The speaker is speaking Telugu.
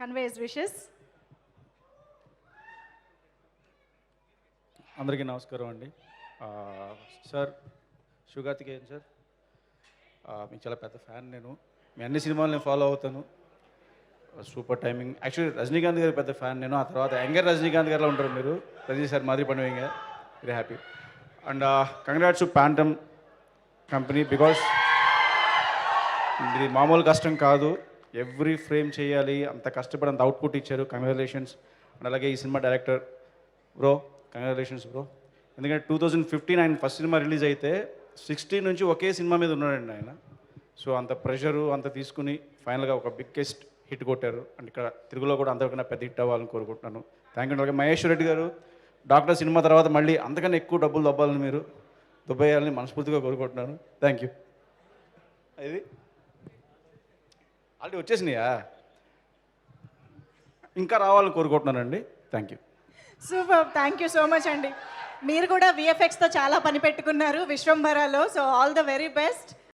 కన్వేస్ విషెస్ అందరికీ నమస్కారం అండి. సార్ సార్ ఏం సార్. మీకు చాలా పెద్ద ఫ్యాన్ నేను. మీ అన్ని సినిమాలు నేను ఫాలో అవుతాను. Super timing. యాక్చువల్లీ రజనీకాంత్ గారి పెద్ద ఫ్యాన్ నేను. ఆ తర్వాత యంగర్ రజనీకాంత్ గారిలో ఉంటారు మీరు. రజనీ సార్ మాదిరి పండుగ very happy and congrats Phantom company because ఇది మామూలు కష్టం కాదు. ఎవ్రీ ఫ్రేమ్ చేయాలి అంత కష్టపడి అంత అవుట్పుట్ ఇచ్చారు. కంగ్రాచులేషన్స్ అండ్ అలాగే ఈ cinema director bro congratulations bro ఎందుకంటే టూ థౌజండ్ ఫిఫ్టీన్ ఆయన ఫస్ట్ సినిమా రిలీజ్ అయితే సిక్స్టీన్ నుంచి ఒకే సినిమా మీద ఉన్నాడండి ఆయన. సో అంత ప్రెషరు అంత తీసుకుని ఫైనల్గా ఒక బిగ్గెస్ట్ హిట్ కొట్టారు. అండ్ ఇక్కడ తెలుగులో కూడా అంతకన్నా పెద్ద హిట్ అవ్వాలని కోరుకుంటున్నాను. థ్యాంక్ యూ అలాగే మహేశ్వర్ రెడ్డి గారు డాక్టర్ సినిమా తర్వాత మళ్ళీ అంతకన్నా ఎక్కువ డబ్బులు దబ్బాలని మీరు దుబ్బేయాలని మనస్ఫూర్తిగా కోరుకుంటున్నాను. థ్యాంక్ యూ ఇది ఆల్రెడీ వచ్చేసినాయా? ఇంకా రావాలని కోరుకుంటున్నానండి. Thank you super thank you so much అండి. మీరు కూడా విఎఫ్ఎక్స్తో చాలా పని పెట్టుకున్నారు విశ్వంభరాలో. So all the very best